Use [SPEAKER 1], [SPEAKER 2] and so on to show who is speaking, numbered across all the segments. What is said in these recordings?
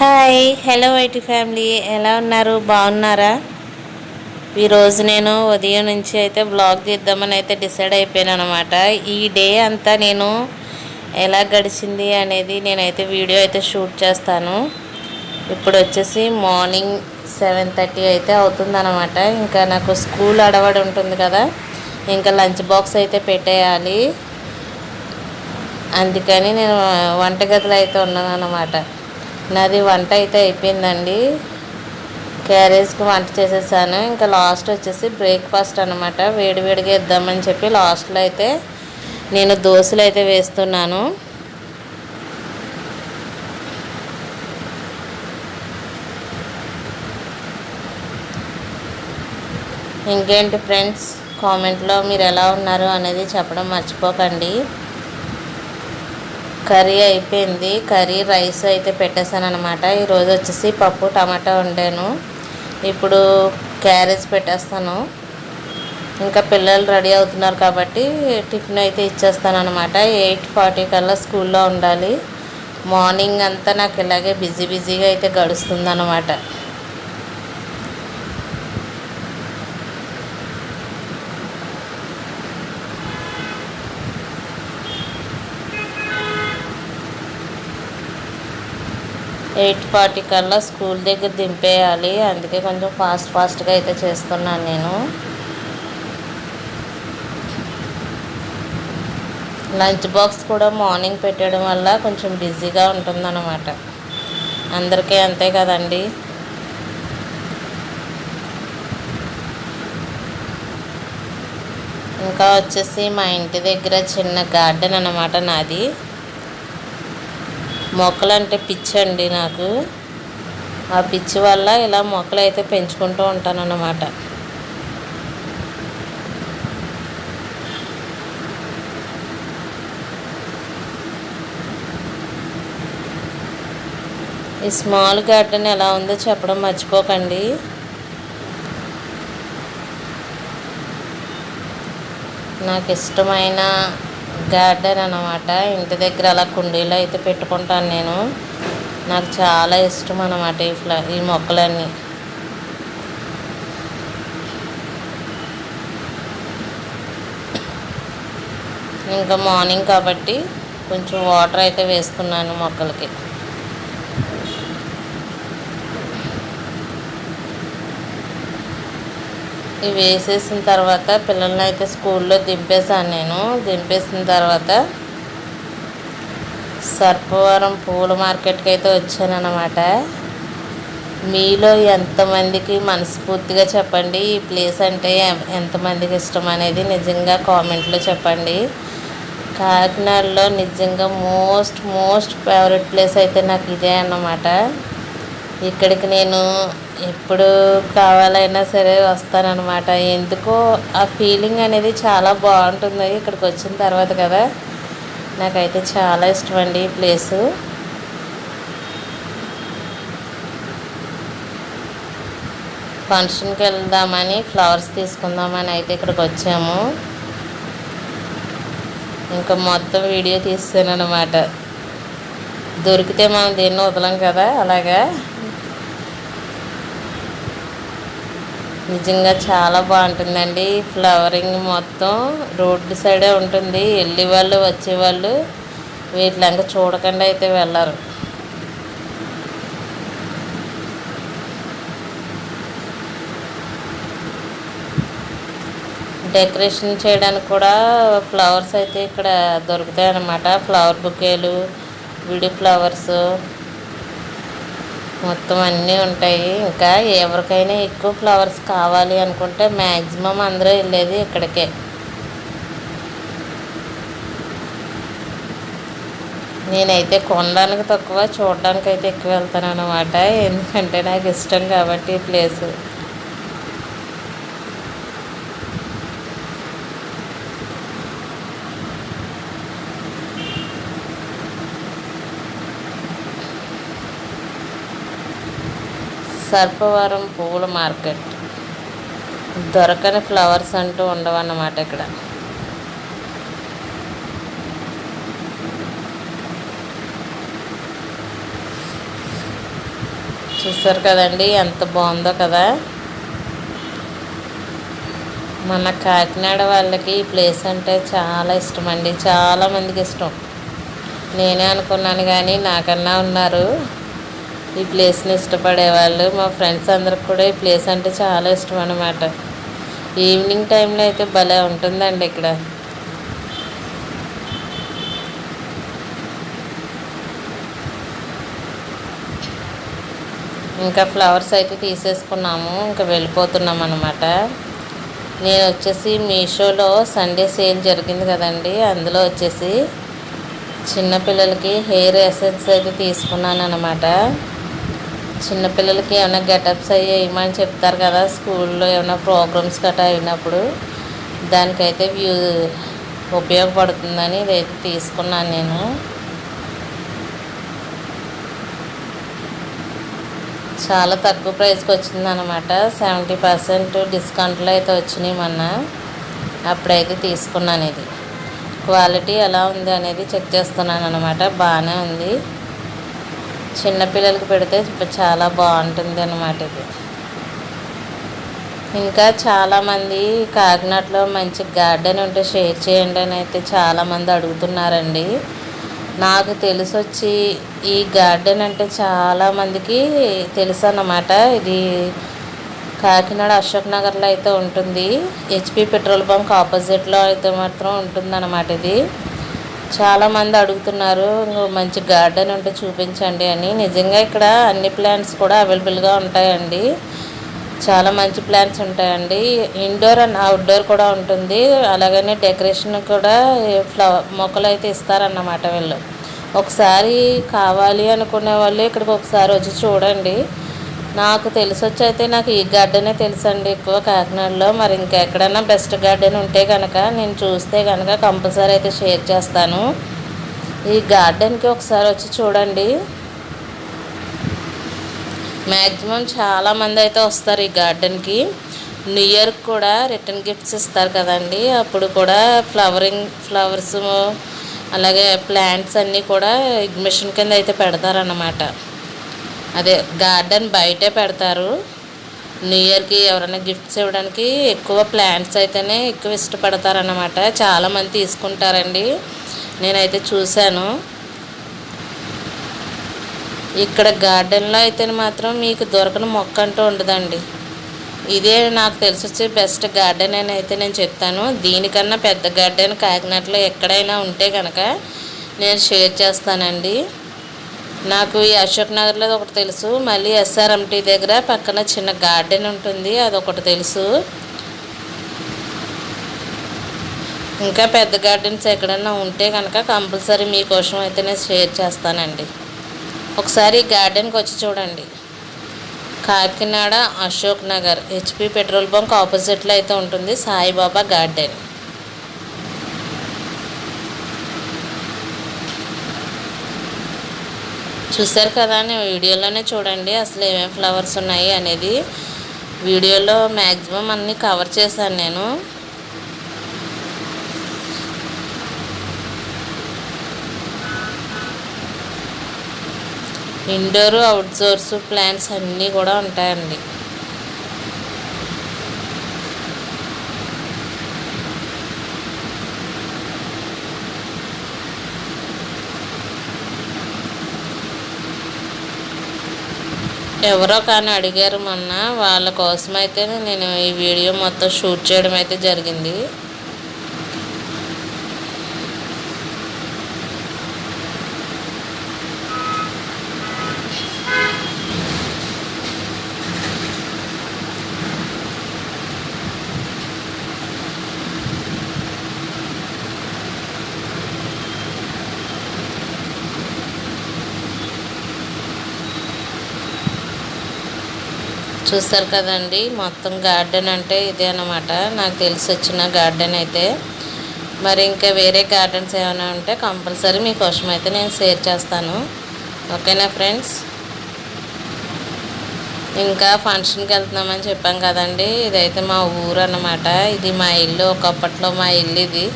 [SPEAKER 1] Hi hello IT family. ఎలా ఉన్నారు? బాగున్నారా? ఈరోజు నేను ఉదయం నుంచి అయితే బ్లాగ్ తీద్దామని అయితే డిసైడ్ అయిపోయాను అనమాట ఈ డే అంతా నేను ఎలా గడిచింది అనేది నేనైతే వీడియో అయితే షూట్ చేస్తాను. ఇప్పుడు వచ్చేసి మార్నింగ్ సెవెన్ థర్టీ అయితే అవుతుందన్నమాట. ఇంకా నాకు స్కూల్ అడవడి ఉంటుంది కదా ఇంకా లంచ్ బాక్స్ అయితే పెట్టేయాలి. అందుకని నేను వంటగదిలో అయితే ఉన్నాను అన్నమాట నాది వంట అయితే అయిపోయిందండి. క్యారేజ్కి వంట చేసేసాను. ఇంకా లాస్ట్ వచ్చేసి బ్రేక్ఫాస్ట్ అనమాట వేడివేడిగా ఇద్దామని చెప్పి లాస్ట్లో అయితే నేను దోశలు అయితే వేస్తున్నాను. ఇంకేంటి ఫ్రెండ్స్? కామెంట్లో మీరు ఎలా ఉన్నారు అనేది చెప్పడం మర్చిపోకండి. కర్రీ అయిపోయింది. కర్రీ రైస్ అయితే పెట్టేశాను అనమాట ఈరోజు వచ్చేసి పప్పు టమాటా వండాను. ఇప్పుడు క్యారేజ్ పెట్టేస్తాను. ఇంకా పిల్లలు రెడీ అవుతున్నారు కాబట్టి టిఫిన్ అయితే ఇచ్చేస్తాను అనమాట ఎయిట్ ఫార్టీ కల్లా స్కూల్లో ఉండాలి. మార్నింగ్ అంతా నాకు ఇలాగే బిజీ బిజీగా అయితే గడుస్తుంది అనమాట ఎయిట్ ఫార్టీ కల్లా స్కూల్ దగ్గర దింపేయాలి. అందుకే కొంచెం ఫాస్ట్ ఫాస్ట్గా అయితే చేస్తున్నాను నేను. లంచ్ బాక్స్ కూడా మార్నింగ్ పెట్టడం వల్ల కొంచెం బిజీగా ఉంటుందన్నమాట. అందరికీ అంతే కదండి. ఇంకా వచ్చేసి మా ఇంటి దగ్గర చిన్న గార్డెన్ అన్నమాట నాది. మొక్కలు అంటే పిచ్చి అండి నాకు. ఆ పిచ్చి వల్ల ఇలా మొక్కలు అయితే పెంచుకుంటూ ఉంటానన్నమాట. ఈ స్మాల్ గార్డెన్ ఎలా ఉందో చెప్పడం మర్చిపోకండి. నాకు ఇష్టమైన గార్డెన్ అనమాట ఇంటి దగ్గర అలా కుండీలో అయితే పెట్టుకుంటాను నేను. నాకు చాలా ఇష్టం అనమాట ఈ ఫ్ల ఈ మొక్కలన్నీ. ఇంకా మార్నింగ్ కాబట్టి కొంచెం వాటర్ అయితే వేస్తున్నాను మొక్కలకి. ఇవి వేసేసిన తర్వాత పిల్లల్ని అయితే స్కూల్లో దింపేశాను నేను. దింపేసిన తర్వాత సర్పవరం పూల మార్కెట్కి అయితే వచ్చానన్నమాట. మీలో ఎంతమందికి మనస్ఫూర్తిగా చెప్పండి? ఈ ప్లేస్ అంటే ఎంతమందికి ఇష్టం అనేది నిజంగా కామెంట్లో చెప్పండి. కాకినాడలో నిజంగా మోస్ట్ మోస్ట్ ఫేవరెట్ ప్లేస్ అయితే నాకు ఇదే అన్నమాట. ఇక్కడికి నేను ఎప్పుడు కావాలైనా సరే వస్తానన్నమాట. ఎందుకో ఆ ఫీలింగ్ అనేది చాలా బాగుంటుంది ఇక్కడికి వచ్చిన తర్వాత కదా. నాకైతే చాలా ఇష్టం అండి ఈ ప్లేసు ఫంక్షన్కి వెళ్దామని ఫ్లవర్స్ తీసుకుందామని అయితే ఇక్కడికి వచ్చాము. ఇంకా మొత్తం వీడియో తీస్తాను అనమాట దొరికితే మనం దేన్ని వదలం కదా అలాగా? నిజంగా చాలా బాగుంటుందండి. ఫ్లవరింగ్ మొత్తం రోడ్డు సైడే ఉంటుంది. వెళ్ళే వాళ్ళు వచ్చేవాళ్ళు వీటిలంక చూడకుండా అయితే వెళ్ళరు. డెకరేషన్ చేయడానికి కూడా ఫ్లవర్స్ అయితే ఇక్కడ దొరుకుతాయి అన్నమాట ఫ్లవర్ బుకేలు విడి ఫ్లవర్స్ మొత్తం అన్నీ ఉంటాయి. ఇంకా ఎవరికైనా ఎక్కువ ఫ్లవర్స్ కావాలి అనుకుంటే మ్యాక్సిమం అందరూ వెళ్ళేది ఇక్కడికే. నేనైతే కొనడానికి తక్కువ చూడడానికి అయితే ఎక్కువ వెళ్తాను అనమాట ఎందుకంటే నాకు ఇష్టం కాబట్టి ఈ ప్లేసు. సర్పవరం పువ్వుల మార్కెట్. దొరకని ఫ్లవర్స్ అంటూ ఉండవన్నమాట ఇక్కడ. చూసారు కదండి ఎంత బాగుందో కదా. మన కాకినాడ వాళ్ళకి ఈ ప్లేస్ అంటే చాలా ఇష్టం అండి చాలామందికి ఇష్టం. నేనే అనుకున్నాను కానీ నాకన్నా ఉన్నారు. ఈ ప్లేస్ని ఇష్టపడేవాళ్ళు. మా ఫ్రెండ్స్ అందరికి కూడా ఈ ప్లేస్ అంటే చాలా ఇష్టం అనమాట ఈవినింగ్ టైంలో అయితే భలే ఉంటుందండి ఇక్కడ. ఇంకా ఫ్లవర్స్ అయితే తీసేసుకున్నాము. ఇంకా వెళ్ళిపోతున్నాం అనమాట నేను వచ్చేసి మీషోలో సండే సేల్ జరిగింది కదండి. అందులో వచ్చేసి చిన్నపిల్లలకి హెయిర్ ఎసెన్స్ అయితే తీసుకున్నాను అనమాట చిన్నపిల్లలకి ఏమైనా గెటప్స్ అవి వేయమని చెప్తారు కదా స్కూల్లో ఏమైనా ప్రోగ్రామ్స్ గట్రా అయినప్పుడు దానికైతే వ్యూ ఉపయోగపడుతుందని ఇదైతే తీసుకున్నాను నేను. చాలా తక్కువ ప్రైస్కి వచ్చింది అనమాట సెవెంటీ పర్సెంట్ డిస్కౌంట్లో అయితే వచ్చినాయి మొన్న. అప్పుడైతే తీసుకున్నాను ఇది. క్వాలిటీ ఎలా ఉంది అనేది చెక్ చేస్తున్నాను అనమాట బాగానే ఉంది. చిన్నపిల్లలకి పెడితే చాలా బాగుంటుంది అనమాట ఇది. ఇంకా చాలామంది కాకినాడలో మంచి గార్డెన్ ఉంటే షేర్ చేయండి అని అయితే చాలామంది అడుగుతున్నారండి. నాకు తెలిసి వచ్చి ఈ గార్డెన్ అంటే చాలామందికి తెలుసు అన్నమాట ఇది కాకినాడ అశోక్ నగర్లో అయితే ఉంటుంది. హెచ్పి పెట్రోల్ బంక్ ఆపోజిట్లో అయితే మాత్రం ఉంటుందన్నమాట ఇది. చాలామంది అడుగుతున్నారు మంచి గార్డెన్ ఉంటే చూపించండి అని. నిజంగా ఇక్కడ అన్ని ప్లాంట్స్ కూడా అవైలబుల్గా ఉంటాయండి. చాలా మంచి ప్లాంట్స్ ఉంటాయండి. ఇండోర్ అండ్ అవుట్డోర్ కూడా ఉంటుంది. అలాగనే డెకరేషన్ కూడా ఫ్లవర్ మొక్కలు అయితే ఇస్తారన్నమాట వీళ్ళు. ఒకసారి కావాలి అనుకునే వాళ్ళు ఇక్కడికి ఒకసారి వచ్చి చూడండి. నాకు తెలిసొచ్చి అయితే నాకు ఈ గార్డెనే తెలుసండి ఎక్కువ కాకినాడలో. మరి ఇంకెక్కడైనా బెస్ట్ గార్డెన్ ఉంటే కనుక నేను చూస్తే కనుక కంపల్సరీ అయితే షేర్ చేస్తాను. ఈ గార్డెన్కి ఒకసారి వచ్చి చూడండి. మ్యాక్సిమం చాలామంది అయితే వస్తారు ఈ గార్డెన్కి. న్యూ ఇయర్కి కూడా రిటర్న్ గిఫ్ట్స్ ఇస్తారు కదండి. అప్పుడు కూడా ఫ్లవరింగ్ ఫ్లవర్స్ అలాగే ప్లాంట్స్ అన్నీ కూడా ఎగ్జిబిషన్ కింద అయితే పెడతారన్నమాట. అదే గార్డెన్ బయటే పెడతారు. న్యూ ఇయర్కి ఎవరైనా గిఫ్ట్స్ ఇవ్వడానికి ఎక్కువ ప్లాంట్స్ అయితేనే ఎక్కువ ఇష్టపడతారన్నమాట. చాలామంది తీసుకుంటారండి. నేనైతే చూశాను. ఇక్కడ గార్డెన్లో అయితే మాత్రం మీకు దొరకని మొక్క అంటూ ఉండదండి. ఇదే నాకు తెలిసి వచ్చే బెస్ట్ గార్డెన్ అని అయితే నేను చెప్తాను. దీనికన్నా పెద్ద గార్డెన్ కాకినాడలో ఎక్కడైనా ఉంటే కనుక నేను షేర్ చేస్తానండి. నాకు ఈ అశోక్ నగర్లో ఒకటి తెలుసు. మళ్ళీ ఎస్ఆర్ఎంటీ దగ్గర పక్కన చిన్న గార్డెన్ ఉంటుంది. అదొకటి తెలుసు. ఇంకా పెద్ద గార్డెన్స్ ఎక్కడన్నా ఉంటే కనుక కంపల్సరీ మీకోసం అయితే నేను షేర్ చేస్తానండి. ఒకసారి గార్డెన్కి వచ్చి చూడండి. Kakinada Ashok Nagar HP petrol bunk ఆపోజిట్లో అయితే ఉంటుంది సాయిబాబా గార్డెన్. చూసారు కదా నేను వీడియోలోనే చూడండి అసలు ఏమేమి ఫ్లవర్స్ ఉన్నాయి అనేది. వీడియోలో మ్యాక్సిమం అన్నీ కవర్ చేశాను నేను. ఇండోరు అవుట్డోర్స్ ప్లాంట్స్ అన్నీ కూడా ఉంటాయండి. ఎవరో కానీ అడిగారు మొన్న వాళ్ళ కోసం అయితే నేను ఈ వీడియో మొత్తం షూట్ చేయడం అయితే జరిగింది. చూస్తారు కదండి మొత్తం గార్డెన్ అంటే ఇదే అనమాట నాకు తెలిసి వచ్చిన గార్డెన్ అయితే. మరి ఇంకా వేరే గార్డెన్స్ ఏమైనా ఉంటే కంపల్సరీ మీకోసం అయితే నేను షేర్ చేస్తాను. ఓకేనా ఫ్రెండ్స్? ఇంకా ఫంక్షన్కి వెళ్తున్నామని చెప్పాం కదండి ఇదైతే మా ఊరు అన్నమాట. ఇది మా ఇల్లు ఒకప్పట్లో మా ఇల్లు ఇది.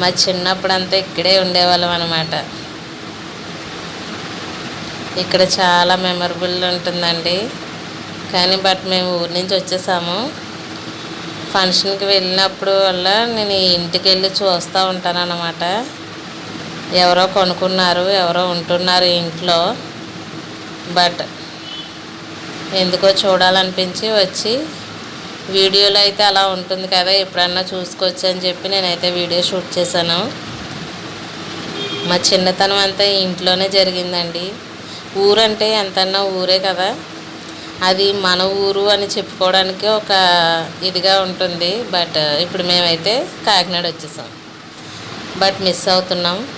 [SPEAKER 1] మా చిన్నప్పుడు అంతా ఇక్కడే ఉండేవాళ్ళం అనమాట ఇక్కడ చాలా మెమరబుల్ ఉంటుందండి. కానీ బట్ మేము ఊరి నుంచి వచ్చేసాము. ఫంక్షన్కి వెళ్ళినప్పుడు వల్ల నేను ఇంటికి వెళ్ళి చూస్తూ ఉంటాను అన్నమాట. ఎవరో కొనుక్కున్నారు ఎవరో ఉంటున్నారు ఇంట్లో. బట్ ఎందుకో చూడాలనిపించి వచ్చి వీడియోలో అయితే అలా ఉంటుంది కదా ఎప్పుడన్నా చూసుకోవచ్చు అని చెప్పి నేనైతే వీడియో షూట్ చేశాను. మా చిన్నతనం అంతా ఇంట్లోనే జరిగిందండి. ఊరంటే ఎంతన్నా ఊరే కదా. అది మన ఊరు అని చెప్పుకోవడానికి ఒక ఇదిగా ఉంటుంది. బట్ ఇప్పుడు మేమైతే కాకినాడ వచ్చేసాం. బట్ మిస్ అవుతున్నాం.